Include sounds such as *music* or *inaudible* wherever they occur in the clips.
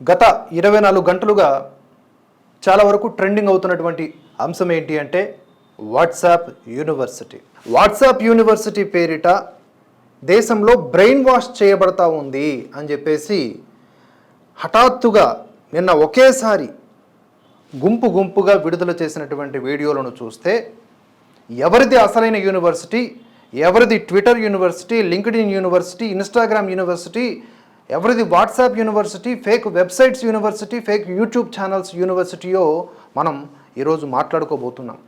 గత ఇరవై నాలుగు గంటలుగా చాలా వరకు ట్రెండింగ్ అవుతున్నటువంటి అంశం ఏంటి అంటే వాట్సాప్ యూనివర్సిటీ. వాట్సాప్ యూనివర్సిటీ పేరిట దేశంలో బ్రెయిన్ వాష్ చేయబడతా ఉంది అని చెప్పేసి హఠాత్తుగా నిన్న ఒకేసారి గుంపు గుంపుగా విడుదల చేసినటువంటి వీడియోలను చూస్తే ఎవరిది అసలైన యూనివర్సిటీ ఎవరిది Twitter university LinkedIn university Instagram university ఎవరిది WhatsApp university fake websites university fake YouTube channels యూనివర్సిటీయో మనం ఈరోజు మాట్లాడుకోబోతున్నాం.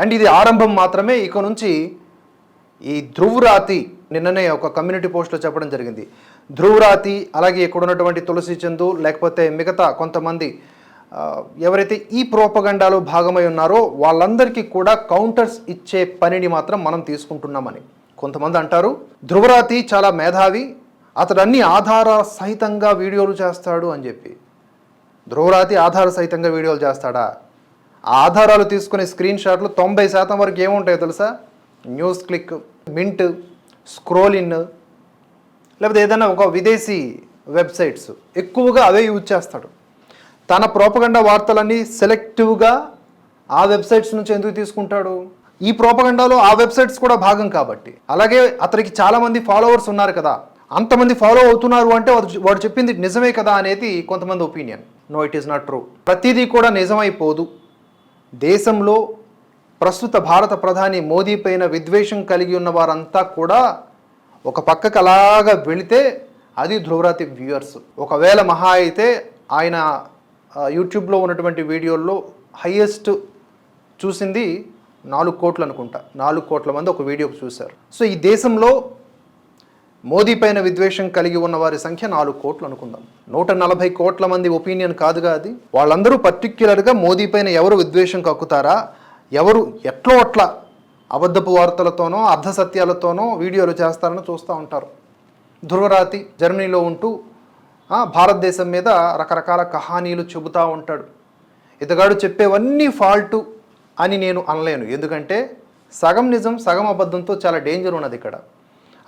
అండ్ ఇది ఆరంభం మాత్రమే. ఇక నుంచి ఈ ధ్రువరాతి నిన్ననే ఒక కమ్యూనిటీ పోస్ట్లో చెప్పడం జరిగింది. ధ్రువరాతి అలాగే ఇక్కడ ఉన్నటువంటి తులసి చందు లేకపోతే మిగతా కొంతమంది ఎవరైతే ఈ ప్రోపగండాలో భాగమై ఉన్నారో వాళ్ళందరికీ కూడా కౌంటర్స్ ఇచ్చే పనిని మాత్రం మనం తీసుకుంటున్నామని కొంతమంది అంటారు. ధ్రువరాతి చాలా మేధావి అతడు అన్ని ఆధార సహితంగా వీడియోలు చేస్తాడు అని చెప్పి. ధ్రువరాతి ఆధార సహితంగా వీడియోలు చేస్తాడా? ఆ ఆధారాలు తీసుకునే స్క్రీన్ షాట్లు తొంభై శాతం వరకు ఏముంటాయో తెలుసా? News click Mint Scroll in లేకపోతే ఏదైనా ఒక విదేశీ వెబ్సైట్స్ ఎక్కువగా అవే యూజ్ చేస్తాడు. తన ప్రోపగండా వార్తలన్నీ సెలెక్టివ్గా ఆ వెబ్సైట్స్ నుంచి ఎందుకు తీసుకుంటాడు? ఈ ప్రోపగండాలో ఆ వెబ్సైట్స్ కూడా భాగం కాబట్టి. అలాగే అతనికి చాలామంది ఫాలోవర్స్ ఉన్నారు కదా. అంతమంది ఫాలో అవుతున్నారు అంటే వాడు వాడు చెప్పింది నిజమే కదా అనేది కొంతమంది opinion. No it is not true ప్రతిదీ కూడా నిజమైపోదు. దేశంలో ప్రస్తుత భారత ప్రధాని మోదీ పైన విద్వేషం కలిగి ఉన్న వారంతా కూడా ఒక పక్కకు అలాగా వెళితే అది ధ్రువరాతి వ్యూయర్స్. ఒకవేళ మహా అయితే ఆయన యూట్యూబ్లో ఉన్నటువంటి వీడియోల్లో హయ్యెస్ట్ చూసింది నాలుగు కోట్లు అనుకుంటా. నాలుగు కోట్ల మంది ఒక వీడియో చూశారు. సో ఈ దేశంలో మోదీ పైన విద్వేషం కలిగి ఉన్న వారి సంఖ్య నాలుగు కోట్లు అనుకుందాం. నూట నలభై కోట్ల మంది ఒపీనియన్ కాదుగా అది? వాళ్ళందరూ పర్టిక్యులర్గా మోదీ పైన ఎవరు విద్వేషం కక్కుతారా? ఎవరు ఎట్లో అట్లా అబద్ధపు వార్తలతోనో అర్ధసత్యాలతోనో వీడియోలు చేస్తారని చూస్తూ ఉంటారు. ధ్రువరాతి జర్మనీలో ఉంటూ భారతదేశం మీద రకరకాల కహానీలు చెబుతూ ఉంటాడు. ఇతగాడు చెప్పేవన్నీ ఫాల్టు అని నేను అనలేను. ఎందుకంటే సగం నిజం సగం అబద్ధంతో చాలా డేంజర్ ఉన్నది ఇక్కడ.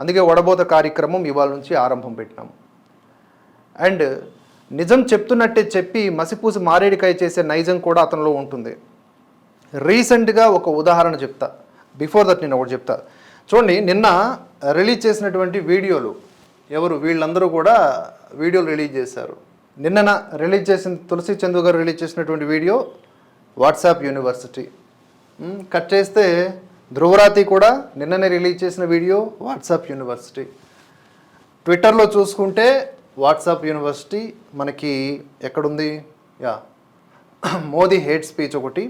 అందుకే వడబోత కార్యక్రమం ఇవాళ నుంచి ఆరంభం పెట్టినాం. అండ్ నిజం చెప్తున్నట్టే చెప్పి మసిపూసి మారేడికాయ చేసే నైజం కూడా అతనిలో ఉంటుంది. రీసెంట్గా ఒక ఉదాహరణ చెప్తా. బిఫోర్ దట్ నేను ఒకటి చెప్తా. చూడండి నిన్న రిలీజ్ చేసినటువంటి వీడియోలు ఎవరు వీళ్ళందరూ కూడా వీడియోలు రిలీజ్ చేశారు. నిన్న రిలీజ్ చేసిన తులసి చందు గారు రిలీజ్ చేసినటువంటి వీడియో వాట్సాప్ యూనివర్సిటీ. కట్ చేస్తే ధ్రువరాతి కూడా నిన్ననే రిలీజ్ చేసిన వీడియో వాట్సాప్ యూనివర్సిటీ. ట్విట్టర్లో చూసుకుంటే వాట్సాప్ యూనివర్సిటీ మనకి ఎక్కడుంది? యా *clears throat* మోదీ హేట్ స్పీచ్ ఒకటి.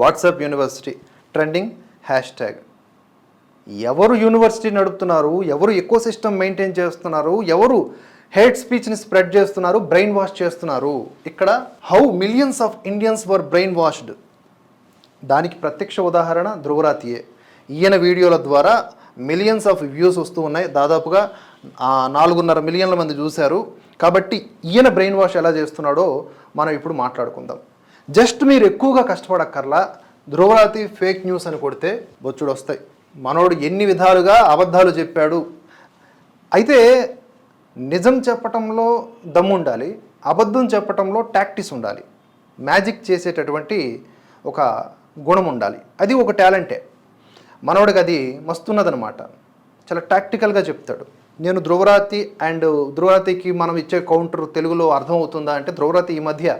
WhatsApp university trending hashtag ఎవరు యూనివర్సిటీ నడుపుతున్నారు? ఎవరు ఎక్కువ సిస్టమ్ మెయింటైన్ చేస్తున్నారు? ఎవరు హేట్ స్పీచ్ని స్ప్రెడ్ చేస్తున్నారు? బ్రెయిన్ వాష్ చేస్తున్నారు? ఇక్కడ how millions of Indians were brainwashed. దానికి ప్రత్యక్ష ఉదాహరణ ధ్రువరాతియే ఈయన వీడియోల ద్వారా మిలియన్స్ ఆఫ్ వ్యూస్ వస్తూ ఉన్నాయి. దాదాపుగా నాలుగున్నర మిలియన్ల మంది చూశారు. కాబట్టి ఈయన బ్రెయిన్ వాష్ ఎలా చేస్తున్నాడో మనం ఇప్పుడు మాట్లాడుకుందాం. జస్ట్ మీరు ఎక్కువగా కష్టపడక్కర్లా ధ్రువరాతి ఫేక్ న్యూస్ అని కొడితే బొచ్చుడు వస్తాయి. మనోడు ఎన్ని విధాలుగా అబద్ధాలు చెప్పాడు. అయితే నిజం చెప్పటంలో దమ్ము ఉండాలి అబద్ధం చెప్పటంలో టాక్టిస్ ఉండాలి. మ్యాజిక్ చేసేటటువంటి ఒక గుణం ఉండాలి. అది ఒక టాలెంటే. మనోడికి అది మస్తున్నదనమాట చాలా టాక్టికల్గా చెప్తాడు. నేను ధ్రువరాతి అండ్ ధ్రువరాతికి మనం ఇచ్చే కౌంటర్ తెలుగులో అర్థమవుతుందా అంటే ధ్రువరాతి ఈ మధ్య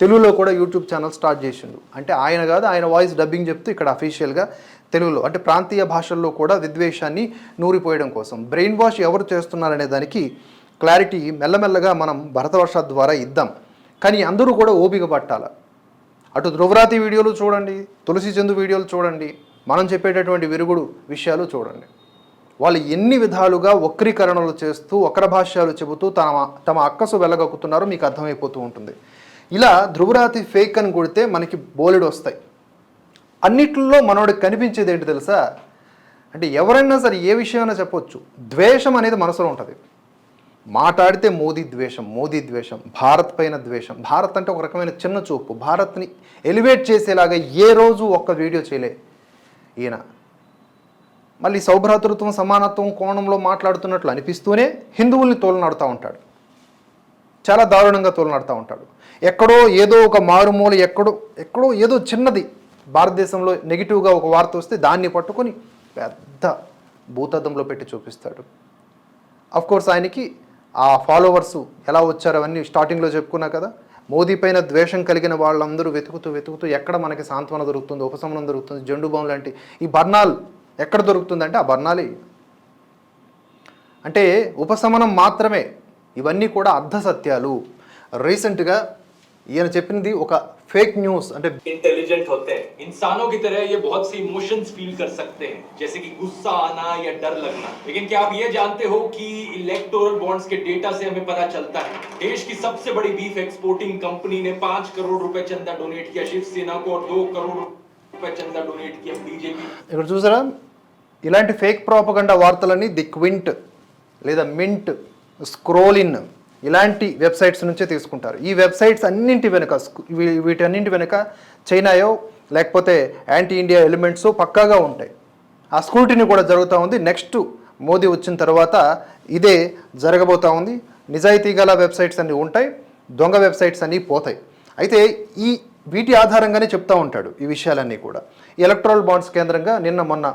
తెలుగులో కూడా యూట్యూబ్ ఛానల్ స్టార్ట్ చేసిండు. అంటే ఆయన కాదు ఆయన వాయిస్ డబ్బింగ్ చెప్తూ ఇక్కడ అఫీషియల్గా తెలుగులో అంటే ప్రాంతీయ భాషల్లో కూడా విద్వేషాన్ని నూరిపోయడం కోసం. బ్రెయిన్ వాష్ ఎవరు చేస్తున్నారనే దానికి క్లారిటీ మెల్లమెల్లగా మనం భరతవర్ష ద్వారా ఇద్దాం. కానీ అందరూ కూడా ఓపిక పట్టాల. అటు ధ్రువరాతి వీడియోలు చూడండి తులసి చందు వీడియోలు చూడండి మనం చెప్పేటటువంటి విరుగుడు విషయాలు చూడండి. వాళ్ళు ఎన్ని విధాలుగా వక్రీకరణలు చేస్తూ వక్ర భాష్యాలు చెబుతూ తమ తమ అక్కసు వెళ్ళగక్కుతున్నారో మీకు అర్థమైపోతూ ఉంటుంది. ఇలా ధ్రువరాతి ఫేక్ అని కొడితే మనకి బోలెడు వస్తాయి. అన్నిట్లో మనోడికి కనిపించేది ఏంటి తెలుసా? అంటే ఎవరైనా సరే ఏ విషయమైనా చెప్పొచ్చు. ద్వేషం అనేది మనసులో ఉంటుంది. మాట్లాడితే మోదీ ద్వేషం మోదీ ద్వేషం భారత్ పైన ద్వేషం. భారత్ అంటే ఒక రకమైన చిన్న చూపు. భారత్ని ఎలివేట్ చేసేలాగా ఏ రోజు ఒక్క వీడియో చేయలే ఈయన. మళ్ళీ సౌభ్రాతృత్వం సమానత్వం కోణంలో మాట్లాడుతున్నట్లు అనిపిస్తూనే హిందువుల్ని తోలనాడుతూ ఉంటాడు. చాలా దారుణంగా తోలనాడుతూ ఉంటాడు. ఎక్కడో ఏదో ఒక మారుమూల ఎక్కడో ఎక్కడో ఏదో చిన్నది భారతదేశంలో నెగిటివ్గా ఒక వార్త వస్తే దాన్ని పట్టుకొని పెద్ద భూతద్దంలో పెట్టి చూపిస్తాడు. అఫ్ కోర్స్ ఆయనకి ఆ ఫాలోవర్స్ ఎలా వచ్చారు అవన్నీ స్టార్టింగ్లో చెప్పుకున్నా కదా మోదీ పైన ద్వేషం కలిగిన వాళ్ళందరూ వెతుకుతూ వెతుకుతూ ఎక్కడ మనకి సాంత్వన దొరుకుతుంది ఉపశమనం దొరుకుతుంది జండు బాం లాంటి ఈ బర్ణాలు ఎక్కడ దొరుకుతుందంటే ఆ బర్నాలే. అంటే ఉపశమనం మాత్రమే ఇవన్నీ కూడా అర్ధ సత్యాలు రీసెంట్గా ఈయన చెప్పింది ఒక ఫేక్ న్యూస్ అంటే इंटेलिजेंट होते हैं इंसानों की तरह ये बहुत सी इमोशंस फील कर सकते हैं जैसे कि गुस्सा आना या डर लगना लेकिन क्या आप ये जानते हो कि इलेक्टोरल बॉन्ड्स के डेटा से हमें पता चलता है देश की सबसे बड़ी बीफ एक्सपोर्टिंग कंपनी ने पांच करोड़ रुपए चंदा डोनेट किया शिवसेना को और दो करोड़ रुपए चंदा डोनेट किया बीजेपी ఇక్కడ చూసారా ఇలాంటి ఫేక్ ప్రాపగండా వార్తలని ది క్వింట్ లేదా మింట్ స్క్రోలిన్ ఇలాంటి వెబ్సైట్స్ నుంచే తీసుకుంటారు. ఈ వెబ్సైట్స్ అన్నింటి వెనుక వీటన్నింటి వెనుక చైనాయో లేకపోతే యాంటీ ఇండియా ఎలిమెంట్స్ పక్కాగా ఉంటాయి. ఆ స్క్రూటిని కూడా జరుగుతూ ఉంది. నెక్స్ట్ మోదీ వచ్చిన తర్వాత ఇదే జరగబోతూ ఉంది. నిజాయితీ గల వెబ్సైట్స్ అన్నీ ఉంటాయి. దొంగ వెబ్సైట్స్ అన్నీ పోతాయి. అయితే ఈ వీటి ఆధారంగానే చెప్తా ఉంటాడు ఈ విషయాలన్నీ కూడా. ఎలక్ట్రల్ బాండ్స్ కేంద్రంగా నిన్న మొన్న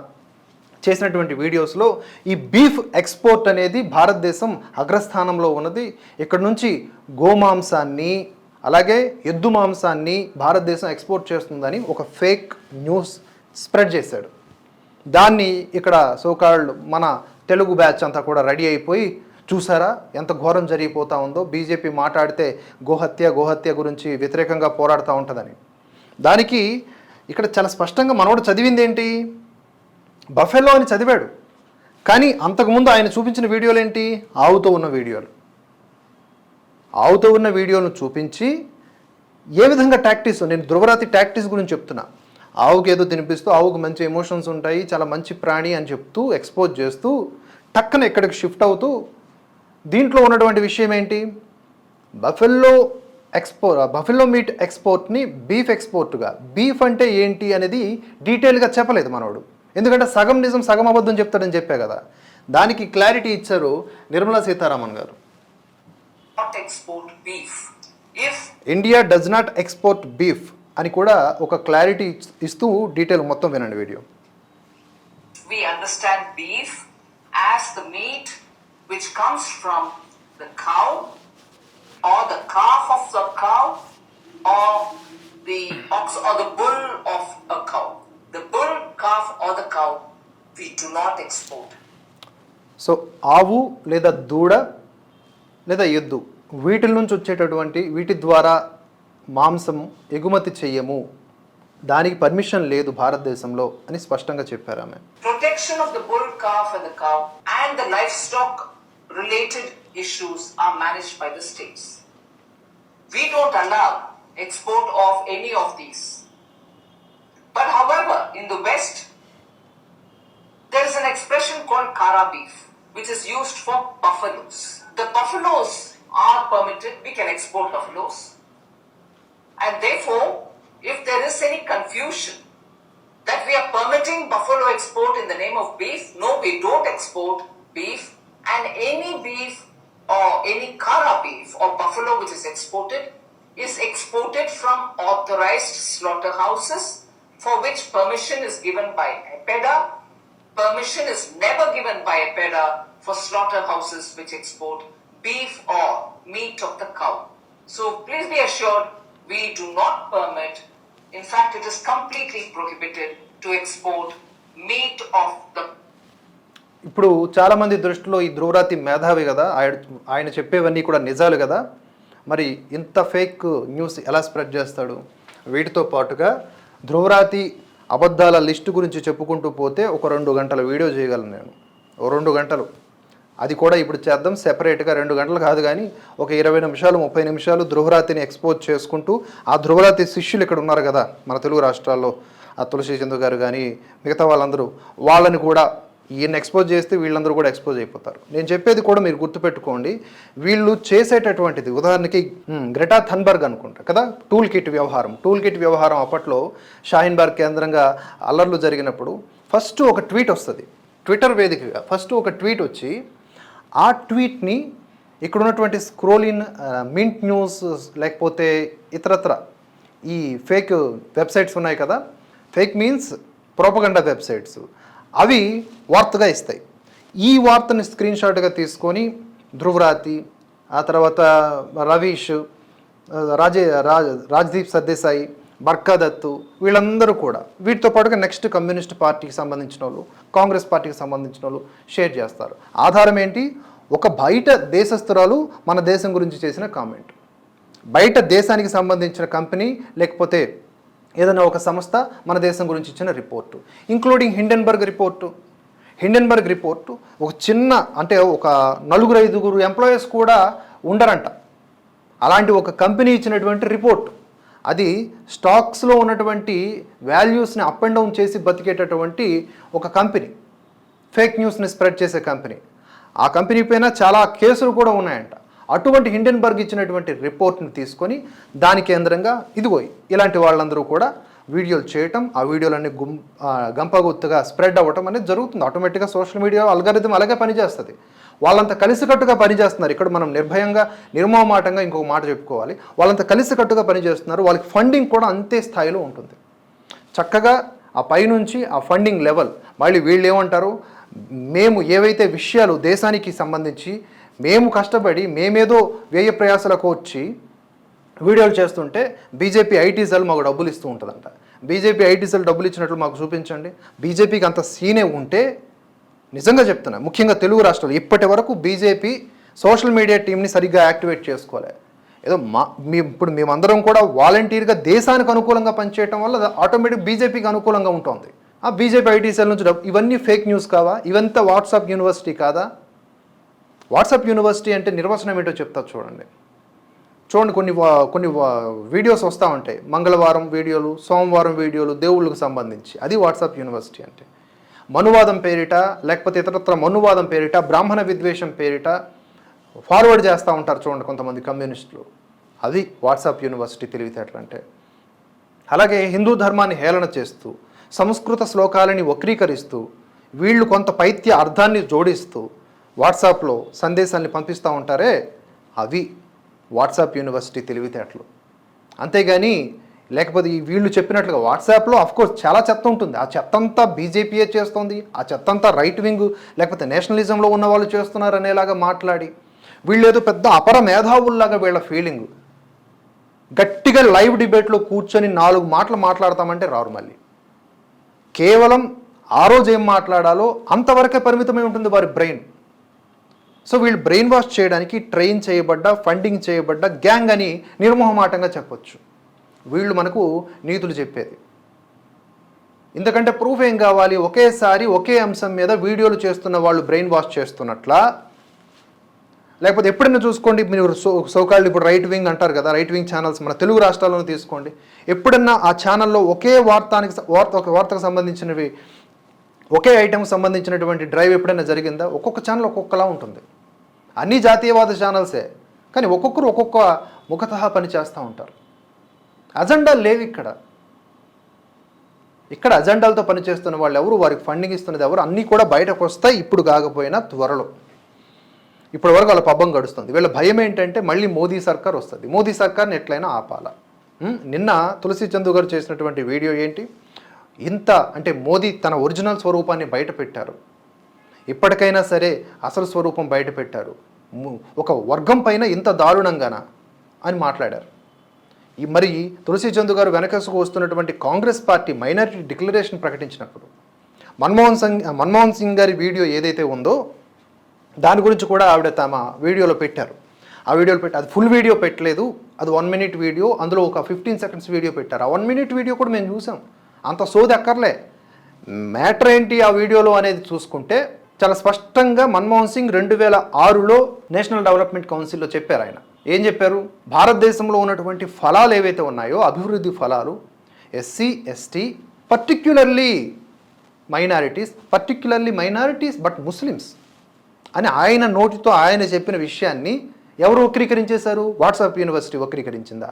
చేసినటువంటి వీడియోస్లో ఈ బీఫ్ ఎక్స్పోర్ట్ అనేది భారతదేశం అగ్రస్థానంలో ఉన్నది. ఇక్కడ నుంచి గోమాంసాన్ని అలాగే ఎద్దు మాంసాన్ని భారతదేశం ఎక్స్పోర్ట్ చేస్తుందని ఒక ఫేక్ న్యూస్ స్ప్రెడ్ చేశాడు. దాన్ని ఇక్కడ సోకాళ్ళు మన తెలుగు బ్యాచ్ అంతా కూడా రెడీ అయిపోయి చూసారా ఎంత ఘోరం జరిగిపోతా ఉందో? బీజేపీ మాట్లాడితే గోహత్య గోహత్య గురించి వ్యతిరేకంగా పోరాడుతూ ఉంటుందని. దానికి ఇక్కడ చాలా స్పష్టంగా మనోడు చదివింది ఏంటి బఫెలో అని చదివాడు. కానీ అంతకుముందు ఆయన చూపించిన వీడియోలు ఏంటి? ఆవుతో ఉన్న వీడియోలు. ఆవుతో ఉన్న వీడియోలను చూపించి ఏ విధంగా ట్యాక్టీస్ నేను ధ్రువరాతి ట్యాక్టీస్ గురించి చెప్తున్నా. ఆవుకి ఏదో తినిపిస్తూ ఆవుకు మంచి ఎమోషన్స్ ఉంటాయి చాలా మంచి ప్రాణి అని చెప్తూ ఎక్స్పోజ్ చేస్తూ టక్కన ఎక్కడికి షిఫ్ట్ అవుతూ దీంట్లో ఉన్నటువంటి విషయం ఏంటి? బఫెల్లో ఎక్స్పో బఫెల్లో మీట్ ఎక్స్పోర్ట్ని బీఫ్ ఎక్స్పోర్ట్గా బీఫ్ అంటే ఏంటి అనేది డీటెయిల్గా చెప్పలేదు మనోడు. ఎందుకంటే సగం నిజం సగం అబద్ధం చెప్తాడని చెప్పే కదా. దానికి క్లారిటీ ఇచ్చారు నిర్మలా సీతారామన్ గారు. India does not export beef అని కూడా ఒక క్లారిటీ ఇస్తూ డీటెయిల్ మొత్తం వినండి video. We understand beef as the meat of calf, or the cow, we do not export. So ఆవు లేదా దూడ లేదా ఎద్దు వీటి నుంచి వచ్చేటటువంటి వీటి ద్వారా మాంసం ఎగుమతి చెయ్యము దానికి పర్మిషన్ లేదు భారతదేశంలో అని స్పష్టంగా చెప్పారు ఆమె Protection of the bull, calf, and the cow and the livestock related issues are managed by the states. We don't allow export of any of these. But however, in the West, there is an expression called kara beef, which is used for buffaloes. The buffaloes are permitted, we can export buffaloes. And therefore, if there is any confusion that we are permitting buffalo export in the name of beef. No, we don't export beef. And any beef or any kara beef or buffalo which is exported is exported from authorized slaughterhouses for which permission is given by EPEDA. Permission is never given by EPEDA for slaughterhouses which export beef or meat of the cow. So please be assured we do not permit, in fact, it is completely prohibited to export meat of the ఇప్పుడు చాలామంది దృష్టిలో ఈ ధ్రువరాతి మేధావి కదా ఆయన ఆయన చెప్పేవన్నీ కూడా నిజాలు కదా మరి ఇంత ఫేక్ న్యూస్ ఎలా స్ప్రెడ్ చేస్తాడు వీటితో పాటుగా ధ్రువరాతి అబద్ధాల లిస్టు గురించి చెప్పుకుంటూ పోతే ఒక రెండు గంటల వీడియో చేయగలను నేను. ఓ రెండు గంటలు. అది కూడా ఇప్పుడు చేద్దాం సెపరేట్గా రెండు గంటలు కాదు కానీ ఒక ఇరవై నిమిషాలు ముప్పై నిమిషాలు ధ్రువరాతిని ఎక్స్పోజ్ చేసుకుంటూ ఆ ధ్రువరాతి శిష్యులు ఇక్కడ ఉన్నారు కదా మన తెలుగు రాష్ట్రాల్లో. ఆ తులసి చంద్ర గారు కానీ మిగతా వాళ్ళందరూ వాళ్ళని కూడా ఈయన ఎక్స్పోజ్ చేస్తే వీళ్ళందరూ కూడా ఎక్స్పోజ్ అయిపోతారు. నేను చెప్పేది కూడా మీరు గుర్తుపెట్టుకోండి. వీళ్ళు చేసేటటువంటిది ఉదాహరణకి గ్రెటా థన్బర్గ్ అనుకుంటా కదా టూల్ కిట్ వ్యవహారం. టూల్ కిట్ వ్యవహారం అప్పట్లో షాహిన్బాగ్ కేంద్రంగా అల్లర్లు జరిగినప్పుడు ఫస్ట్ ఒక ట్వీట్ వస్తుంది. ట్విట్టర్ వేదికగా ఫస్ట్ ఒక ట్వీట్ వచ్చి ఆ ట్వీట్ని ఇక్కడ ఉన్నటువంటి స్క్రోలిన్ మింట్ న్యూస్ లేకపోతే ఇతరత్ర ఈ ఫేక్ వెబ్సైట్స్ ఉన్నాయి కదా ఫేక్ మీన్స్ ప్రోపగండా వెబ్సైట్స్. అవి వార్తగా ఇస్తాయి. ఈ వార్తని స్క్రీన్ షాట్గా తీసుకొని ధ్రువరాతి ఆ తర్వాత రవీష్ రాజే రాజ్ రాజ్దీప్ సర్దేశాయి బర్కాదత్తు వీళ్ళందరూ కూడా. వీటితో పాటుగా నెక్స్ట్ కమ్యూనిస్ట్ పార్టీకి సంబంధించిన వాళ్ళు కాంగ్రెస్ పార్టీకి సంబంధించిన వాళ్ళు షేర్ చేస్తారు. ఆధారం ఏంటి? ఒక బయట దేశస్తురాలు మన దేశం గురించి చేసిన కామెంట్. బయట దేశానికి సంబంధించిన కంపెనీ లేకపోతే ఏదైనా ఒక సంస్థ మన దేశం గురించి ఇచ్చిన report including Hindenburg report. Hindenburg report ఒక చిన్న అంటే ఒక నలుగురు ఐదుగురు ఎంప్లాయీస్ కూడా ఉండరంట. అలాంటి ఒక కంపెనీ ఇచ్చినటువంటి రిపోర్ట్. అది స్టాక్స్లో ఉన్నటువంటి వాల్యూస్ని అప్ అండ్ డౌన్ చేసి బతికేటటువంటి ఒక కంపెనీ. ఫేక్ న్యూస్ని స్ప్రెడ్ చేసే కంపెనీ. ఆ కంపెనీ పైన చాలా కేసులు కూడా ఉన్నాయంట. అటువంటి హిండెన్బర్గ్ ఇచ్చినటువంటి రిపోర్ట్ని తీసుకొని దాని కేంద్రంగా ఇదిగో ఇలాంటి వాళ్ళందరూ కూడా వీడియోలు చేయటం ఆ వీడియోలన్నీ గుం గంపగుత్తుగా స్ప్రెడ్ అవ్వటం అనేది జరుగుతుంది. ఆటోమేటిక్గా సోషల్ మీడియా అల్గారిథం అలాగే పనిచేస్తుంది. వాళ్ళంతా కలిసికట్టుగా పనిచేస్తున్నారు. ఇక్కడ మనం నిర్భయంగా నిర్మోమాటంగా ఇంకొక మాట చెప్పుకోవాలి. వాళ్ళంతా కలిసికట్టుగా పనిచేస్తున్నారు. వాళ్ళకి ఫండింగ్ కూడా అంతే స్థాయిలో ఉంటుంది. చక్కగా ఆ పైనుంచి ఆ ఫండింగ్ లెవెల్ మళ్ళీ వీళ్ళు ఏమంటారు? మేము ఏవైతే విషయాలు దేశానికి సంబంధించి మేము కష్టపడి మేమేదో వ్యయ ప్రయాసాలకు వచ్చి వీడియోలు చేస్తుంటే బీజేపీ ఐటీ సెల్ మాకు డబ్బులు ఇస్తూ ఉంటుందంట. బీజేపీ ఐటీ సెల్ డబ్బులు ఇచ్చినట్లు మాకు చూపించండి. బీజేపీకి అంత సీనే ఉంటే నిజంగా చెప్తున్నా ముఖ్యంగా తెలుగు రాష్ట్రాలు ఇప్పటి వరకు బీజేపీ సోషల్ మీడియా టీంని సరిగ్గా యాక్టివేట్ చేసుకోలే. ఏదో మా మీ ఇప్పుడు మేమందరం కూడా వాలంటీర్గా దేశానికి అనుకూలంగా పనిచేయటం వల్ల ఆటోమేటిక్ బీజేపీకి అనుకూలంగా ఉంటుంది. ఆ బీజేపీ ఐటీ సెల్ నుంచి ఇవన్నీ ఫేక్ న్యూస్ కావా? ఇవంతా వాట్సాప్ యూనివర్సిటీ కాదా? వాట్సాప్ యూనివర్సిటీ అంటే నిర్వచనం ఏంటో చెప్తా చూడండి. చూడండి కొన్ని వా- కొన్ని వీడియోస్ వస్తూ ఉంటాయి. మంగళవారం వీడియోలు సోమవారం వీడియోలు దేవుళ్ళకు సంబంధించి. అది వాట్సాప్ యూనివర్సిటీ అంటే. మనువాదం పేరిట లేకపోతే ఇతరత్ర మనువాదం పేరిట బ్రాహ్మణ విద్వేషం పేరిట ఫార్వర్డ్ చేస్తూ ఉంటారు చూడండి కొంతమంది కమ్యూనిస్టులు. అది వాట్సాప్ యూనివర్సిటీ తెలివితేటలు అంటే. అలాగే హిందూ ధర్మాన్ని హేళన చేస్తూ సంస్కృత శ్లోకాలని వక్రీకరిస్తూ వీళ్ళు కొంత పైత్య అర్థాన్ని జోడిస్తూ వాట్సాప్లో సందేశాన్ని పంపిస్తూ ఉంటారే అవి వాట్సాప్ యూనివర్సిటీ తెలివితేటలు. అంతేగాని లేకపోతే ఈ వీళ్ళు చెప్పినట్లుగా వాట్సాప్లో కోర్స్ చాలా చెత్త ఉంటుంది. ఆ చెత్త అంతా బీజేపీయే చేస్తుంది. ఆ చెత్త అంతా రైట్ వింగ్ లేకపోతే నేషనలిజంలో ఉన్న వాళ్ళు చేస్తున్నారు అనేలాగా మాట్లాడి వీళ్ళు ఏదో పెద్ద అపర మేధావుల్లాగా వీళ్ళ ఫీలింగ్ గట్టిగా లైవ్ డిబేట్లో కూర్చొని నాలుగు మాటలు మాట్లాడతామంటే రారు మళ్ళీ. కేవలం ఆ రోజు ఏం మాట్లాడాలో అంతవరకే పరిమితమై ఉంటుంది వారి బ్రెయిన్ సో వీళ్ళు బ్రెయిన్ వాష్ చేయడానికి ట్రైన్ చేయబడ్డ ఫండింగ్ చేయబడ్డ గ్యాంగ్ అని నిర్మోహమాటంగా చెప్పొచ్చు. వీళ్ళు మనకు నీతులు చెప్పేది. ఎందుకంటే ప్రూఫ్ ఏం కావాలి? ఒకేసారి ఒకే అంశం మీద వీడియోలు చేస్తున్న వాళ్ళు బ్రెయిన్ వాష్ చేస్తున్నట్లా? లేకపోతే ఎప్పుడైనా చూసుకోండి మీరు సో సోకాళ్ళు ఇప్పుడు రైట్ వింగ్ అంటారు కదా రైట్ వింగ్ ఛానల్స్ మన తెలుగు రాష్ట్రాల్లోనూ తీసుకోండి. ఎప్పుడన్నా ఆ ఛానల్లో ఒకే వార్తానికి వార్త ఒక వార్తకు సంబంధించినవి ఒకే ఐటెంకి సంబంధించినటువంటి డ్రైవ్ ఎప్పుడైనా జరిగిందా? ఒక్కొక్క ఛానల్ ఒక్కొక్కలా ఉంటుంది. అన్ని జాతీయవాద ఛానల్సే. కానీ ఒక్కొక్కరు ఒక్కొక్క ముఖతహా పని చేస్తూ ఉంటారు. అజెండాలు లేవు ఇక్కడ. ఇక్కడ అజెండాలతో పనిచేస్తున్న వాళ్ళు ఎవరు వారికి ఫండింగ్ ఇస్తున్నది ఎవరు? అన్నీ కూడా బయటకు వస్తాయి. ఇప్పుడు కాకపోయినా త్వరలో. ఇప్పటి వరకు వాళ్ళ పబ్బం గడుస్తుంది. వీళ్ళ భయం ఏంటంటే మళ్ళీ మోదీ సర్కార్ వస్తుంది. మోదీ సర్కార్ని ఎట్లయినా ఆపాల. నిన్న తులసి చందు గారు చేసినటువంటి వీడియో ఏంటి? ఇంత అంటే మోదీ తన ఒరిజినల్ స్వరూపాన్ని బయట పెట్టారు. ఇప్పటికైనా సరే అసలు స్వరూపం బయటపెట్టారు. ఒక వర్గం పైన ఇంత దారుణంగానా? అని మాట్లాడారు. ఈ మరి తులసి గారు వెనకసుకు వస్తున్నటువంటి కాంగ్రెస్ పార్టీ మైనారిటీ డిక్లరేషన్ ప్రకటించినప్పుడు మన్మోహన్ సింగ్ మన్మోహన్ సింగ్ గారి వీడియో ఏదైతే ఉందో దాని గురించి కూడా ఆవిడ తమ వీడియోలో పెట్టారు. ఆ వీడియోలో పెట్టి అది ఫుల్ వీడియో పెట్టలేదు. అది వన్ మినిట్ వీడియో అందులో ఒక ఫిఫ్టీన్ సెకండ్స్ వీడియో పెట్టారు. ఆ వన్ మినిట్ వీడియో కూడా మేము చూసాం. అంత సోది అక్కర్లే. మ్యాటర్ ఏంటి ఆ వీడియోలో అనేది చూసుకుంటే చాలా స్పష్టంగా మన్మోహన్ సింగ్ రెండు వేల ఆరులో నేషనల్ డెవలప్మెంట్ కౌన్సిల్లో చెప్పారు ఆయన. ఏం చెప్పారు? భారతదేశంలో ఉన్నటువంటి ఫలాలు ఏవైతే ఉన్నాయో అభివృద్ధి ఫలాలు SC ST particularly minorities particularly minorities but Muslims అని ఆయన నోటితో ఆయన చెప్పిన విషయాన్ని ఎవరు వక్రీకరించేశారు? WhatsApp university వక్రీకరించిందా?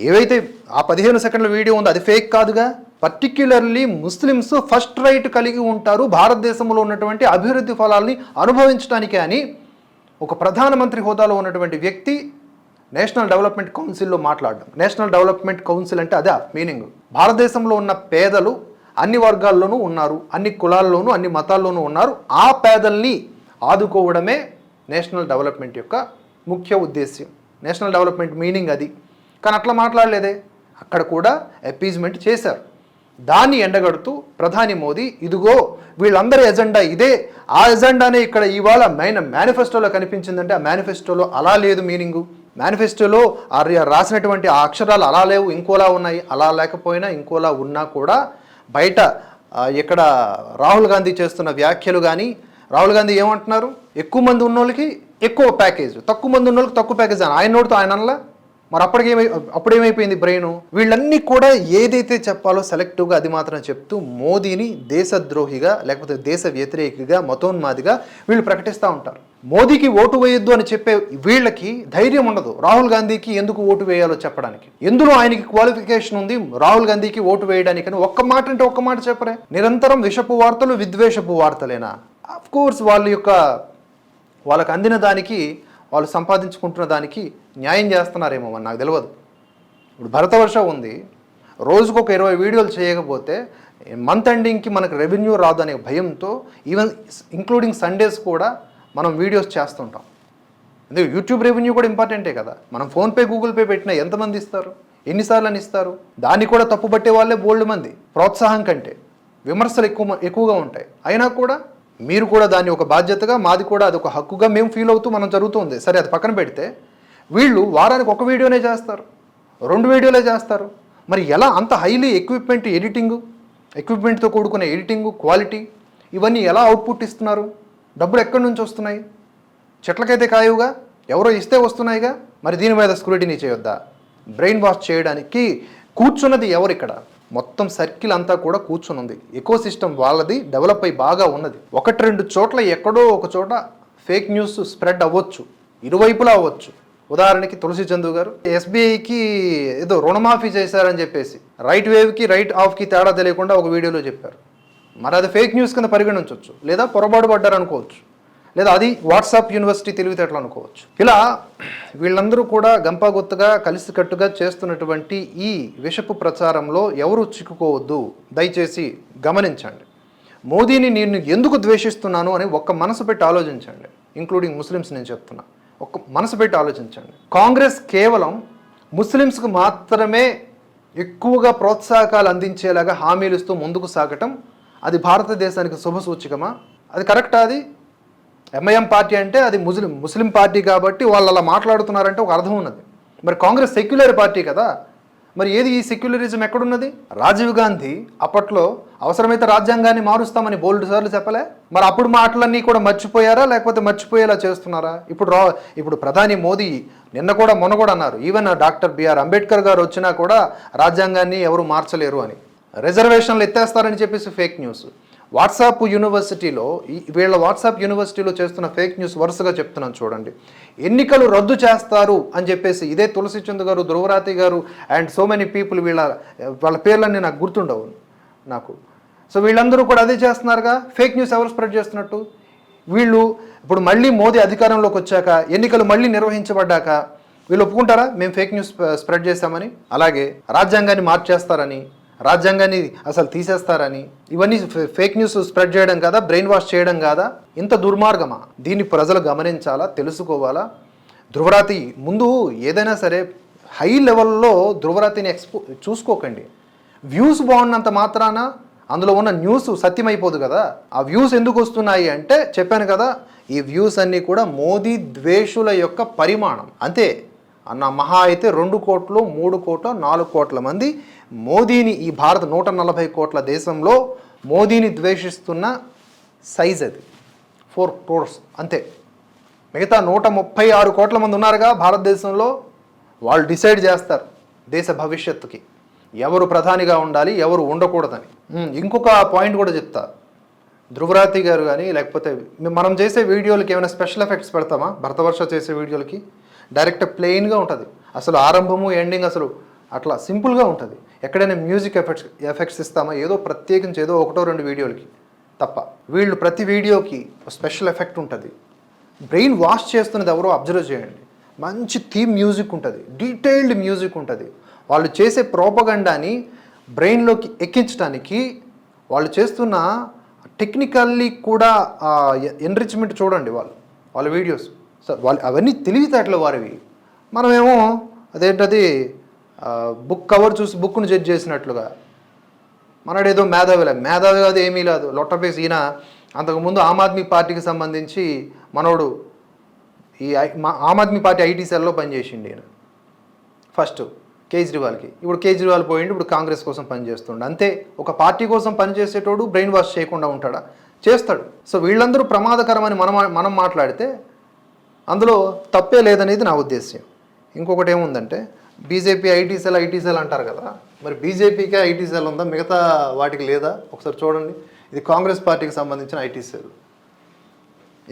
ఏవైతే ఆ పదిహేను సెకండ్ల వీడియో ఉందో అది ఫేక్ కాదుగా. పర్టిక్యులర్లీ ముస్లిమ్స్ ఫస్ట్ రైట్ కలిగి ఉంటారు. భారతదేశంలో ఉన్నటువంటి అభివృద్ధి ఫలాల్ని అనుభవించడానికి అని ఒక ప్రధానమంత్రి హోదాలో ఉన్నటువంటి వ్యక్తి నేషనల్ డెవలప్మెంట్ కౌన్సిల్లో మాట్లాడడం. నేషనల్ డెవలప్మెంట్ కౌన్సిల్ అంటే అదే మీనింగ్. భారతదేశంలో ఉన్న పేదలు అన్ని వర్గాల్లోనూ ఉన్నారు. అన్ని కులాల్లోనూ అన్ని మతాల్లోనూ ఉన్నారు. ఆ పేదల్ని ఆదుకోవడమే నేషనల్ డెవలప్మెంట్ యొక్క ముఖ్య ఉద్దేశ్యం. నేషనల్ డెవలప్మెంట్ మీనింగ్ అది. కానీ అట్లా మాట్లాడలేదే. అక్కడ కూడా అపీజ్మెంట్ చేశారు. దాన్ని ఎండగడుతూ ప్రధాని మోదీ ఇదిగో వీళ్ళందరి ఎజెండా ఇదే. ఆ ఎజెండానే ఇక్కడ ఇవాళ మెయిన్ మేనిఫెస్టోలో కనిపించిందంటే ఆ మేనిఫెస్టోలో అలా లేదు మీనింగు మేనిఫెస్టోలో రాసినటువంటి ఆ అక్షరాలు అలా లేవు ఇంకోలా ఉన్నాయి. అలా లేకపోయినా ఇంకోలా ఉన్నా కూడా బయట ఇక్కడ రాహుల్ గాంధీ చేస్తున్న వ్యాఖ్యలు కానీ రాహుల్ గాంధీ ఏమంటున్నారు? ఎక్కువ మంది ఉన్నోళ్ళకి ఎక్కువ ప్యాకేజ్ తక్కువ మంది ఉన్నోళ్ళకి తక్కువ ప్యాకేజ్ అని. ఆయన నోటితో ఆయన అనలా? మరి అప్పటికి అప్పుడేమైపోయింది బ్రెయిన్ వీళ్ళన్నీ కూడా ఏదైతే చెప్పాలో సెలెక్టివ్గా అది మాత్రం చెప్తూ మోదీని దేశద్రోహిగా లేకపోతే దేశ వ్యతిరేకిగా మతోన్మాదిగా వీళ్ళు ప్రకటిస్తూ ఉంటారు. మోదీకి ఓటు వేయొద్దు అని చెప్పే వీళ్ళకి ధైర్యం ఉండదు. రాహుల్ గాంధీకి ఎందుకు ఓటు వేయాలో చెప్పడానికి. ఎందులో ఆయనకి క్వాలిఫికేషన్ ఉంది? రాహుల్ గాంధీకి ఓటు వేయడానికి అని ఒక్క మాట అంటే ఒక్క మాట చెప్పరే. నిరంతరం విషపు వార్తలు విద్వేషపు వార్తలేనా? అఫ్ కోర్స్ వాళ్ళ యొక్క వాళ్ళకి అందిన దానికి వాళ్ళు సంపాదించుకుంటున్న దానికి న్యాయం చేస్తున్నారేమో మరి నాకు తెలియదు ఇప్పుడు భరతవర్ష ఉంది రోజుకు ఒక ఇరవై వీడియోలు చేయకపోతే మంత్ ఎండింగ్కి మనకు రెవెన్యూ రాదు అనే భయంతో ఈవెన్ ఇంక్లూడింగ్ సండేస్ కూడా మనం వీడియోస్ చేస్తుంటాం. ఎందుకు? యూట్యూబ్ రెవెన్యూ కూడా ఇంపార్టెంటే కదా? మనం ఫోన్పే గూగుల్ పే పెట్టినా ఎంతమంది ఇస్తారు? ఎన్నిసార్లు అని ఇస్తారు? దాన్ని కూడా తప్పు పట్టే వాళ్ళే బోల్డ్ మంది ప్రోత్సాహం కంటే. విమర్శలు ఎక్కువ ఎక్కువగా ఉంటాయి. అయినా కూడా మీరు కూడా దాన్ని ఒక బాధ్యతగా మాది కూడా అది ఒక హక్కుగా మేము ఫీల్ అవుతూ మనం జరుగుతుంది సరే అది పక్కన పెడితే వీళ్ళు వారానికి ఒక వీడియోనే చేస్తారు. రెండు వీడియోలే చేస్తారు. మరి ఎలా అంత హైలీ ఎక్విప్మెంట్ ఎడిటింగు ఎక్విప్మెంట్తో కూడుకునే ఎడిటింగు క్వాలిటీ ఇవన్నీ ఎలా అవుట్పుట్ ఇస్తున్నారు? డబ్బులు ఎక్కడి నుంచి వస్తున్నాయి? చెట్లకైతే కాయుగా ఎవరో ఇస్తే వస్తున్నాయిగా? మరి దీని మీద స్క్రూటినీ చేయొద్దా? బ్రెయిన్ వాష్ చేయడానికి కూర్చున్నది ఎవరు ఇక్కడ? మొత్తం సర్కిల్ అంతా కూడా కూర్చుని ఉంది ఎకో సిస్టమ్ వాళ్ళది డెవలప్ అయి బాగా ఉన్నది. ఒకటి రెండు చోట్ల ఎక్కడో ఒక చోట ఫేక్ న్యూస్ స్ప్రెడ్ అవ్వచ్చు. ఇరువైపులా అవ్వచ్చు. ఉదాహరణకి తులసి చందు గారు ఎస్బీఐకి ఏదో రుణమాఫీ చేశారని చెప్పేసి రైట్ వేవ్కి రైట్ ఆఫ్కి తేడా తెలియకుండా ఒక వీడియోలో చెప్పారు. మరి అది ఫేక్ న్యూస్ కింద పరిగణించవచ్చు లేదా పొరపాటు పడ్డారు అనుకోవచ్చు లేదా అది వాట్సాప్ యూనివర్సిటీ తెలివితేటలు అనుకోవచ్చు. ఇలా వీళ్ళందరూ కూడా గంపాగుత్తగా కలిసికట్టుగా చేస్తున్నటువంటి ఈ విషపు ప్రచారంలో ఎవరు చిక్కుకోవద్దు దయచేసి గమనించండి. మోదీని నేను ఎందుకు ద్వేషిస్తున్నాను అని ఒక్క మనసు పెట్టి ఆలోచించండి ఇంక్లూడింగ్ ముస్లిమ్స్ నేను చెప్తున్నా. ఒక్క మనసు పెట్టి ఆలోచించండి. కాంగ్రెస్ కేవలం ముస్లిమ్స్కు మాత్రమే ఎక్కువగా ప్రోత్సాహకాలు అందించేలాగా హామీలు ఇస్తూ ముందుకు సాగటం అది భారతదేశానికి శుభ సూచికమా? అది కరెక్టా అది? ఎంఐఎం పార్టీ అంటే అది ముస్లిం ముస్లిం పార్టీ కాబట్టి వాళ్ళు అలా మాట్లాడుతున్నారంటే ఒక అర్థం ఉన్నది. మరి కాంగ్రెస్ సెక్యులర్ పార్టీ కదా? మరి ఏది ఈ సెక్యులరిజం ఎక్కడున్నది? రాజీవ్ గాంధీ అప్పట్లో అవసరమైతే రాజ్యాంగాన్ని మారుస్తామని బోల్డ్ సార్లు చెప్పలే. మరి అప్పుడు మాటలన్నీ కూడా మర్చిపోయారా? లేకపోతే మర్చిపోయేలా చేస్తున్నారా? ఇప్పుడు రా ఇప్పుడు ప్రధాని మోదీ నిన్న కూడా మొన్న కూడా అన్నారు. ఈవెన్ డాక్టర్ బిఆర్ అంబేద్కర్ గారు వచ్చినా కూడా రాజ్యాంగాన్ని ఎవరు మార్చలేరు అని. రిజర్వేషన్లు ఎత్తేస్తారని చెప్పేసి ఫేక్ న్యూస్ వాట్సాప్ యూనివర్సిటీలో వీళ్ళ వాట్సాప్ యూనివర్సిటీలో చేస్తున్న ఫేక్ న్యూస్ వరుసగా చెప్తున్నాను చూడండి. ఎన్నికలు రద్దు చేస్తారు అని చెప్పేసి ఇదే తులసి చంద్ గారు ధ్రువరాతి గారు అండ్ సో మెనీ పీపుల్ వీళ్ళ వాళ్ళ పేర్లన్నీ నాకు గుర్తుండవు నాకు. సో వీళ్ళందరూ కూడా అదే చేస్తున్నారుగా? ఫేక్ న్యూస్ ఎవరు స్ప్రెడ్ చేస్తున్నట్టు? వీళ్ళు ఇప్పుడు మళ్ళీ మోదీ అధికారంలోకి వచ్చాక ఎన్నికలు మళ్ళీ నిర్వహించబడ్డాక వీళ్ళు ఒప్పుకుంటారా? మేము ఫేక్ న్యూస్ స్ప్రెడ్ చేశామని? అలాగే రాజ్యాంగాన్ని మార్చేస్తారని రాజ్యాంగాన్ని అసలు తీసేస్తారని ఇవన్నీ ఫేక్ న్యూస్ స్ప్రెడ్ చేయడం కాదా బ్రెయిన్ వాష్ చేయడం కాదా? ఇంత దుర్మార్గమా? దీన్ని ప్రజలు గమనించాలా తెలుసుకోవాలా? ధృవరాతి ముందు ఏదైనా సరే హై లెవెల్లో ధృవరాతిని ఎక్స్పో చూసుకోకండి. వ్యూస్ బాగున్నంత మాత్రాన అందులో ఉన్న న్యూస్ సత్యమైపోదు కదా. ఆ వ్యూస్ ఎందుకు వస్తున్నాయి అంటే చెప్పాను కదా ఈ వ్యూస్ అన్నీ కూడా మోదీ ద్వేషుల యొక్క పరిమాణం. అంతే. అన్న మహా అయితే రెండు కోట్లు మూడు కోట్ల నాలుగు కోట్ల మంది మోదీని ఈ భారత నూట నలభై కోట్ల దేశంలో మోదీని ద్వేషిస్తున్న సైజ్ అది. ఫోర్ క్రోర్స్ అంతే. మిగతా నూట ముప్పై ఆరు కోట్ల మంది ఉన్నారుగా భారతదేశంలో. వాళ్ళు డిసైడ్ చేస్తారు దేశ భవిష్యత్తుకి. ఎవరు ప్రధానిగా ఉండాలి ఎవరు ఉండకూడదని. ఇంకొక పాయింట్ కూడా చెప్తా. ధ్రువరాతి గారు కానీ లేకపోతే మనం చేసే వీడియోలకి ఏమైనా స్పెషల్ ఎఫెక్ట్స్ పెడతామా? భరతవర్ష చేసే వీడియోలకి? డైరెక్ట్ ప్లెయిన్గా ఉంటుంది. అసలు ఆరంభము ఎండింగ్ అసలు అట్లా సింపుల్గా ఉంటుంది. ఎక్కడైనా మ్యూజిక్ ఎఫెక్ట్స్ ఎఫెక్ట్స్ ఇస్తామా? ఏదో ప్రత్యేకించి ఏదో ఒకటో రెండు వీడియోలకి తప్ప. వీళ్ళు ప్రతి వీడియోకి స్పెషల్ ఎఫెక్ట్ ఉంటుంది. బ్రెయిన్ వాష్ చేస్తున్నది ఎవరో అబ్జర్వ్ చేయండి. మంచి థీమ్ మ్యూజిక్ ఉంటుంది. డీటెయిల్డ్ మ్యూజిక్ ఉంటుంది. వాళ్ళు చేసే ప్రోపగండాని బ్రెయిన్లోకి ఎక్కించడానికి వాళ్ళు చేస్తున్న టెక్నికల్లీ కూడా ఎన్రిచ్మెంట్ చూడండి వాళ్ళు వాళ్ళ వీడియోస్. వాళ్ళు అవన్నీ తెలివితేటలు వారివి. మనమేమో అదేంటది బుక్ కవర్ చూసి బుక్ను జడ్జ్ చేసినట్లుగా. మనడేదో మేధావిలే మేధావి కాదు ఏమీ లేదు. లొట్టపేసి ఈయన అంతకుముందు ఆమ్ ఆద్మీ పార్టీకి సంబంధించి మనోడు ఈ ఐ- మా- ఆమ్ ఆద్మీ పార్టీ ఐటీ సెల్లో పనిచేసిండు ఈయన. ఫస్ట్ కేజ్రీవాల్కి. ఇప్పుడు కేజ్రీవాల్ పోయిండు ఇప్పుడు కాంగ్రెస్ కోసం పనిచేస్తుండు. అంతే ఒక పార్టీ కోసం పనిచేసేటోడు బ్రెయిన్ వాష్ చేయకుండా ఉంటాడా? చేస్తాడు. సో వీళ్ళందరూ ప్రమాదకరమని మనం మనం మాట్లాడితే అందులో తప్పే లేదనేది నా ఉద్దేశ్యం. ఇంకొకటి ఏముందంటే BJP IT cell IT cell అంటారు కదా. మరి బీజేపీకే ఐటీ సెల్ ఉందా? మిగతా వాటికి లేదా? ఒకసారి చూడండి. ఇది కాంగ్రెస్ పార్టీకి సంబంధించిన ఐటీ సెల్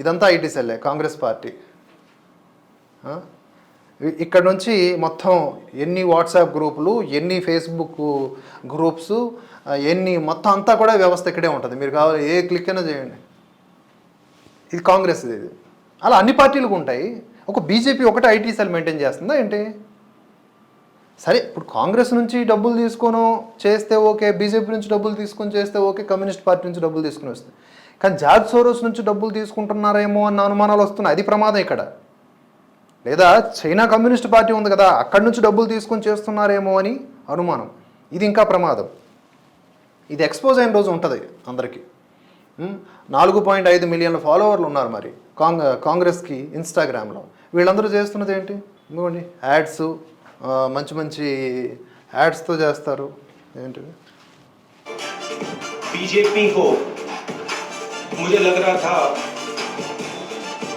ఇదంతా ఐటీ సెల్లే కాంగ్రెస్ పార్టీ. ఇక్కడ నుంచి మొత్తం ఎన్ని వాట్సాప్ గ్రూపులు ఎన్ని ఫేస్బుక్ గ్రూప్స్ ఎన్ని మొత్తం అంతా కూడా వ్యవస్థ ఇక్కడే ఉంటుంది. మీరు కావాలి ఏ క్లిక్ అయినా చేయండి. ఇది కాంగ్రెస్ ఇది. అలా అన్ని పార్టీలకు ఉంటాయి. ఒక బీజేపీ ఒకటే ఐటీ సెల్ మెయింటైన్ చేస్తుందా ఏంటి? సరే ఇప్పుడు కాంగ్రెస్ నుంచి డబ్బులు తీసుకొని చేస్తే ఓకే బీజేపీ నుంచి డబ్బులు తీసుకొని చేస్తే ఓకే కమ్యూనిస్ట్ పార్టీ నుంచి డబ్బులు తీసుకుని వస్తాయి. కానీ జార్జ్ సోరోస్ నుంచి డబ్బులు తీసుకుంటున్నారేమో అన్న అనుమానాలు వస్తున్నాయి. అది ప్రమాదం ఇక్కడ. లేదా చైనా కమ్యూనిస్ట్ పార్టీ ఉంది కదా అక్కడి నుంచి డబ్బులు తీసుకొని చేస్తున్నారేమో అని అనుమానం. ఇది ఇంకా ప్రమాదం. ఇది ఎక్స్పోజ్ అయిన రోజు ఉంటుంది అందరికీ. నాలుగు పాయింట్ ఐదు మిలియన్ల ఫాలోవర్లు ఉన్నారు మరి. కాంగ్ కాంగ్రెస్కి ఇన్స్టాగ్రామ్లో వీళ్ళందరూ చేస్తున్నది ఏంటి ఇదిగోండి యాడ్స్ మంచి మంచి యాడ్స్తో చేస్తారు ఏంటిది बीजेपी को मुझे लग रहा था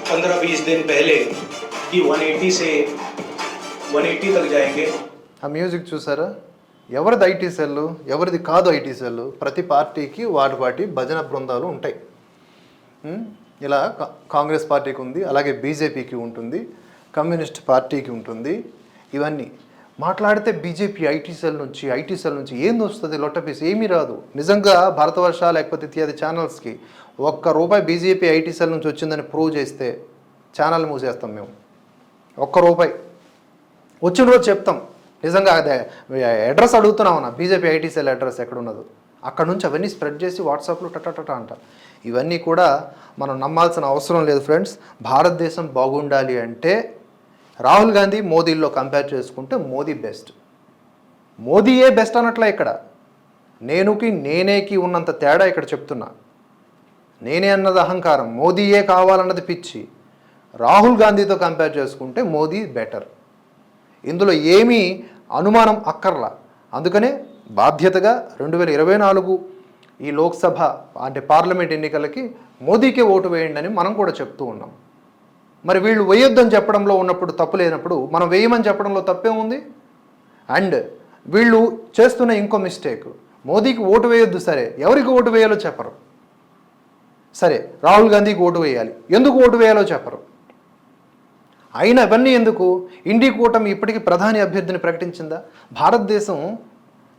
15-20 दिन पहले कि 180 से 180 तक जाएंगे ఆ మ్యూజిక్ చూసారా ఎవరిది ఐటీ సెల్ ఎవరిది కాదు ఐటీ సెల్ ప్రతి పార్టీకి వాటి వాటి భజన బృందాలు ఉంటాయి ఉమ్, ఇలా కా- కాంగ్రెస్ పార్టీకి ఉంది అలాగే బీజేపీకి ఉంటుంది కమ్యూనిస్ట్ పార్టీకి ఉంటుంది ఇవన్నీ. మాట్లాడితే బీజేపీ ఐటీ సెల్ నుంచి ఐటీ సెల్ నుంచి ఏంది వస్తుంది? లొట్టపీస్ ఏమీ రాదు. నిజంగా భారతవర్ష లేకపోతే ఇత్యాది ఛానల్స్కి ఒక్క రూపాయి బీజేపీ ఐటీ సెల్ నుంచి వచ్చిందని ప్రూవ్ చేస్తే ఛానల్ మూసేస్తాం మేము. ఒక్క రూపాయి. వచ్చిన రోజు చెప్తాం. నిజంగా అదే అడ్రస్ అడుగుతున్నావు నా బీజేపీ ఐటీ సెల్ అడ్రస్ ఎక్కడ ఉన్నదో అక్కడ నుంచి అవన్నీ స్ప్రెడ్ చేసి వాట్సాప్లో టటటట అంట. ఇవన్నీ కూడా మనం నమ్మాల్సిన అవసరం లేదు ఫ్రెండ్స్. భారతదేశం బాగుండాలి అంటే రాహుల్ గాంధీ మోదీల్లో కంపేర్ చేసుకుంటే మోదీ బెస్ట్ మోదీయే బెస్ట్ అన్నట్లే ఇక్కడ. నేనుకి నేనేకి ఉన్నంత తేడా ఇక్కడ చెప్తున్నా. నేనే అన్నది అహంకారం. మోదీయే కావాలన్నది పిచ్చి. రాహుల్ గాంధీతో కంపేర్ చేసుకుంటే మోదీ బెటర్ ఇందులో ఏమీ అనుమానం అక్కర్లా. అందుకనే బాధ్యతగా రెండు వేల ఇరవై నాలుగు ఈ లోక్సభ అంటే పార్లమెంట్ ఎన్నికలకి మోదీకే ఓటు వేయండి అని మనం కూడా చెప్తూ ఉన్నాం. మరి వీళ్ళు వేయొద్దని చెప్పడంలో ఉన్నప్పుడు తప్పు లేనప్పుడు మనం వేయమని చెప్పడంలో తప్పే ఉంది? అండ్ వీళ్ళు చేస్తున్న ఇంకో మిస్టేక్. మోదీకి ఓటు వేయొద్దు సరే ఎవరికి ఓటు వేయాలో చెప్పరు. సరే రాహుల్ గాంధీకి ఓటు వేయాలి. ఎందుకు ఓటు వేయాలో చెప్పరు. అయినా అవన్నీ ఎందుకు? ఇండి కూటమి ఇప్పటికీ ప్రధాని అభ్యర్థిని ప్రకటించిందా? భారతదేశం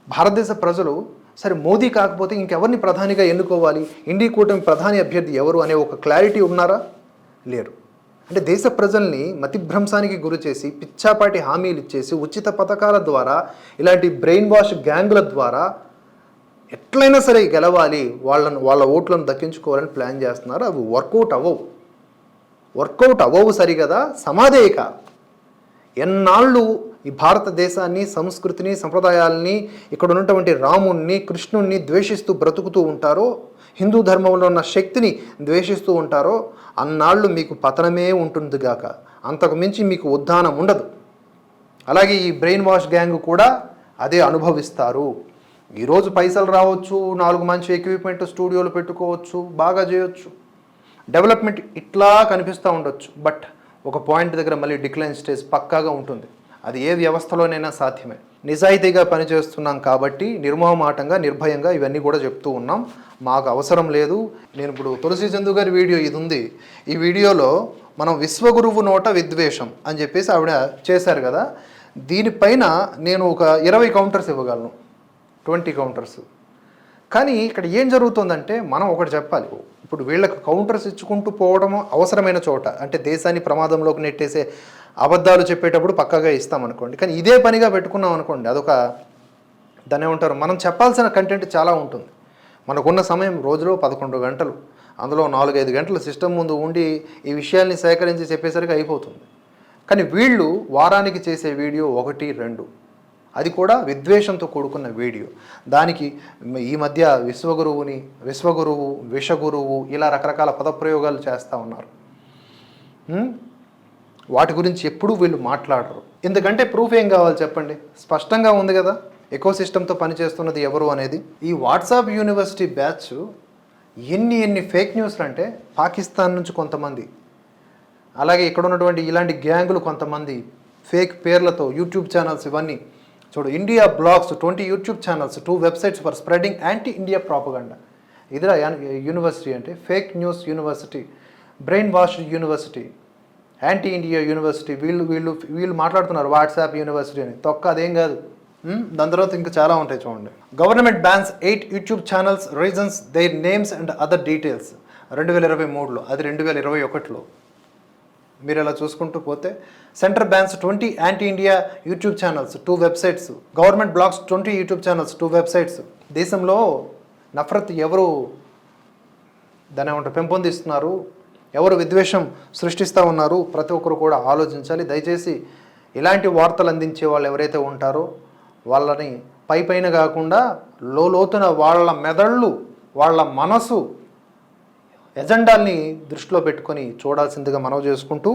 భారతదేశ ప్రజలు సరే మోదీ కాకపోతే ఇంకెవరిని ప్రధానిగా ఎన్నుకోవాలి? ఇండి కూటమి ప్రధాని అభ్యర్థి ఎవరు అనే ఒక క్లారిటీ ఉన్నారా? లేరు. అంటే దేశ ప్రజల్ని మతిభ్రంశానికి గురి చేసి పిచ్చాపాటి హామీలు ఇచ్చేసి ఉచిత పథకాల ద్వారా ఇలాంటి బ్రెయిన్ వాష్ గ్యాంగుల ద్వారా ఎట్లయినా సరే గెలవాలి వాళ్ళను వాళ్ళ ఓట్లను దక్కించుకోవాలని ప్లాన్ చేస్తున్నారు? అవి వర్కౌట్ అవ్వవు. వర్కౌట్ అవ్వవు సరిగదా? సమాధేయక. ఎన్నాళ్ళు ఈ భారతదేశాన్ని సంస్కృతిని సంప్రదాయాలని ఇక్కడ ఉన్నటువంటి రాముణ్ణి కృష్ణుణ్ణి ద్వేషిస్తూ బ్రతుకుతూ ఉంటారో హిందూ ధర్మంలో ఉన్న శక్తిని ద్వేషిస్తూ ఉంటారో అన్నాళ్ళు మీకు పతనమే ఉంటుంది గాక అంతకు మించి మీకు ఉద్దానం ఉండదు. అలాగే ఈ బ్రెయిన్ వాష్ గ్యాంగ్ కూడా అదే అనుభవిస్తారు. ఈరోజు పైసలు రావచ్చు నాలుగు మంచి ఎక్విప్మెంట్ స్టూడియోలు పెట్టుకోవచ్చు బాగా చేయొచ్చు. డెవలప్మెంట్ ఇట్లా కనిపిస్తూ ఉండొచ్చు. బట్ ఒక పాయింట్ దగ్గర మళ్ళీ డిక్లైన్ స్టేజ్ పక్కాగా ఉంటుంది. అది ఏ వ్యవస్థలోనైనా సాధ్యమే. నిజాయితీగా పనిచేస్తున్నాం కాబట్టి నిర్మోహమాటంగా నిర్భయంగా ఇవన్నీ కూడా చెప్తూ ఉన్నాం. మాకు అవసరం లేదు. నేను ఇప్పుడు తులసి చందు గారి వీడియో ఇది ఉంది. ఈ వీడియోలో మనం విశ్వగురువు నోట విద్వేషం అని చెప్పేసి ఆవిడ చేశారు కదా. దీనిపైన నేను ఒక ఇరవై కౌంటర్స్ ఇవ్వగలను. Twenty counters. కానీ ఇక్కడ ఏం జరుగుతుందంటే మనం ఒకటి చెప్పాలి. ఇప్పుడు వీళ్ళకి కౌంటర్స్ ఇచ్చుకుంటూ పోవడం అవసరమైన చోట అంటే దేశాన్ని ప్రమాదంలోకి నెట్టేసే అబద్ధాలు చెప్పేటప్పుడు పక్కగా ఇస్తాం అనుకోండి కానీ ఇదే పనిగా పెట్టుకున్నాం అనుకోండి అదొక దాన్ని ఏమంటారు? మనం చెప్పాల్సిన కంటెంట్ చాలా ఉంటుంది. మనకున్న సమయం రోజులో పదకొండు గంటలు అందులో నాలుగైదు గంటలు సిస్టమ్ ముందు ఉండి ఈ విషయాల్ని సేకరించి చెప్పేసరికి అయిపోతుంది. కానీ వీళ్ళు వారానికి చేసే వీడియో ఒకటి రెండు అది కూడా విద్వేషంతో కూడుకున్న వీడియో. దానికి ఈ మధ్య విశ్వగురువుని విశ్వగురువు విషగురువు ఇలా రకరకాల పదప్రయోగాలు చేస్తూ ఉన్నారు. వాటి గురించి ఎప్పుడూ వీళ్ళు మాట్లాడరు. ఎందుకంటే ప్రూఫ్ ఏం కావాలి చెప్పండి? స్పష్టంగా ఉంది కదా? ఎకో సిస్టమ్తో పనిచేస్తున్నది ఎవరు అనేది? ఈ వాట్సాప్ యూనివర్సిటీ బ్యాచ్ ఎన్ని ఎన్ని ఫేక్ న్యూస్లు అంటే పాకిస్తాన్ నుంచి కొంతమంది అలాగే ఇక్కడ ఉన్నటువంటి ఇలాంటి గ్యాంగులు కొంతమంది ఫేక్ పేర్లతో యూట్యూబ్ ఛానల్స్ ఇవన్నీ చూడు India blogs twenty YouTube channels two websites for spreading anti India propaganda ఇదిరా యూనివర్సిటీ అంటే fake news university brainwash university anti India university వీళ్ళు వీళ్ళు వీళ్ళు మాట్లాడుతున్నారు వాట్సాప్ యూనివర్సిటీ అని. తొక్క అదేం కాదు. దాని తర్వాత ఇంకా చాలా ఉంటాయి చూడండి. Government bans eight YouTube channels reasons their names and other details రెండు వేల ఇరవై మూడులో అది రెండు వేల ఇరవై ఒకటిలో. మీరు ఇలా చూసుకుంటూ పోతే centre bans twenty anti India YouTube channels two websites government blogs twenty YouTube channels two websites దేశంలో నఫరత్ ఎవరు? దాని ఏమంటారు? పెంపొందిస్తున్నారు? ఎవరు విద్వేషం సృష్టిస్తూ ఉన్నారు ప్రతి ఒక్కరు కూడా ఆలోచించాలి. దయచేసి ఇలాంటి వార్తలు అందించే వాళ్ళు ఎవరైతే ఉంటారో వాళ్ళని పై పైన కాకుండా లోతున వాళ్ళ మెదళ్ళు వాళ్ళ మనసు ఎజెండాల్ని దృష్టిలో పెట్టుకొని చూడాల్సిందిగా మనవి చేసుకుంటూ